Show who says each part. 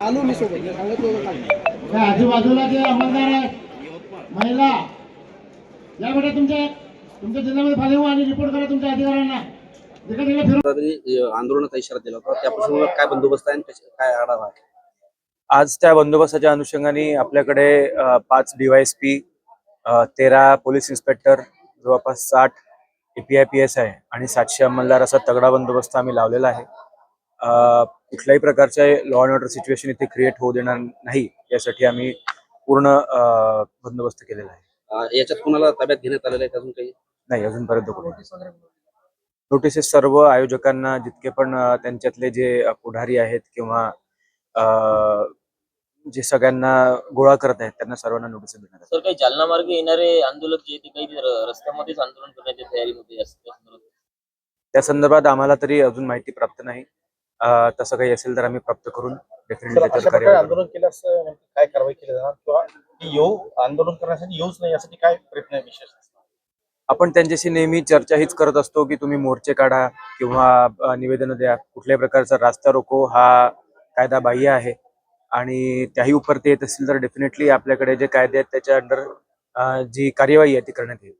Speaker 1: आलू मी सोबत सांगत होतो खाली
Speaker 2: त्या आजूबाजूला जे अंमलदार आहेत महिला या बेटा तुमच्या तुमच्या जिल्ह्यामध्ये फाले हो आणि रिपोर्ट करा तुमच्या अधिकाऱ्यांना.
Speaker 3: आंदोलनाचा इशारा दिला होता. त्यापासून काय बंदोबस्त आहे काय आढावा आहे?
Speaker 4: आज त्या बंदोबस्ताच्या अनुषंगाने आपल्याकडे पाच डीवायएसपी तेरा पोलीस इन्स्पेक्टर जवळपास साठ एपीआय पी एस आहे आणि सातशे अंमलदार असा तगडा बंदोबस्त आम्ही लावलेला आहे. कुठल्याही प्रकारचे लॉ अँड ऑर्डर सिच्युएशन इथे क्रिएट होऊ देणार नाही यासाठी आम्ही पूर्ण बंदोबस्त केलेला आहे.
Speaker 3: याच्यात कुणाला ताब्यात घेण्यात आलेलं आहे अजून काही?
Speaker 4: नाही अजूनपर्यंत कोणी नोटिसेस सर्व आयोजकांना जितके पण त्यांच्यातले जे पुढारी आहेत किंवा अ, जे सगळ्यांना गोळा करत आहेत त्यांना सर्वांना नोटीस देण्यात.
Speaker 5: सर काही जालना मार्गे येणारे आंदोलक जे ते काही रस्त्यामध्येच आंदोलन करण्याच्या तयारीमध्ये असतात त्या संदर्भात.
Speaker 4: आम्हाला तरी अजून माहिती प्राप्त नाही तसं काही असेल तर आम्ही प्राप्त करून डेफिनेटली.
Speaker 6: आंदोलन केल्यास काय कारवाई केली जाणार किंवा येऊ आंदोलन करण्यासाठी येऊच नाही यासाठी काय प्रयत्न आहे विशेष
Speaker 4: आपण त्यांच्याशी नेहमी चर्चा हीच करत असतो की तुम्ही मोर्चे काढा किंवा निवेदन द्या कुठल्याही प्रकारचा रास्ता रोको हा कायदा बाह्य आहे आणि त्याही उपरती येत असतील तर डेफिनेटली आपल्याकडे जे कायदे आहेत त्याच्या अंडर जी कार्यवाही आहे ती करण्यात येईल.